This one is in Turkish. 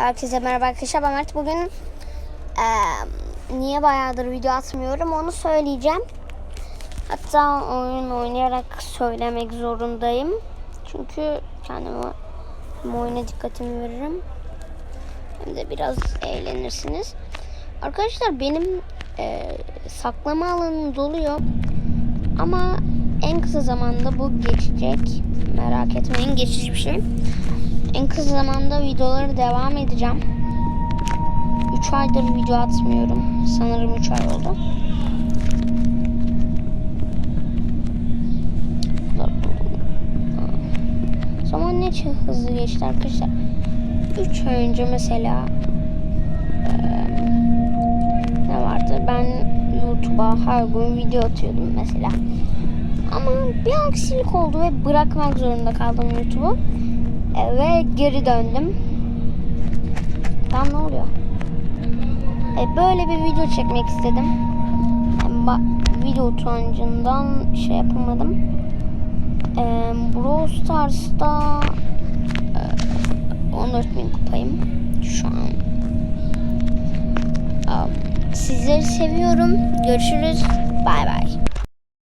Herkese merhaba arkadaşlar. Ben Mert. Bugün eee, niye bayağıdır video atmıyorum onu söyleyeceğim. Hatta oyun oynayarak söylemek zorundayım. Çünkü kendime oyuna dikkatimi veririm. Hem de biraz eğlenirsiniz. Arkadaşlar benim eee, saklama alanım doluyor. Ama en kısa zamanda bu geçecek. Merak etmeyin geçici bir şey. Kısa zamanda videoları devam edeceğim. 3 aydır video atmıyorum. Sanırım 3 ay oldu. Zaman ne çok hızlı geçti arkadaşlar. 3 ay önce mesela ne vardı? Ben YouTube'a her gün video atıyordum mesela. Ama bir aksilik oldu ve bırakmak zorunda kaldım YouTube'u. Ve geri döndüm. Tam ne oluyor? E, böyle bir video çekmek istedim. E, video utancından şey yapamadım. E, Brawl Stars'ta e, 14 bin kupayım şu an. E, sizleri seviyorum. Görüşürüz. Bay bay.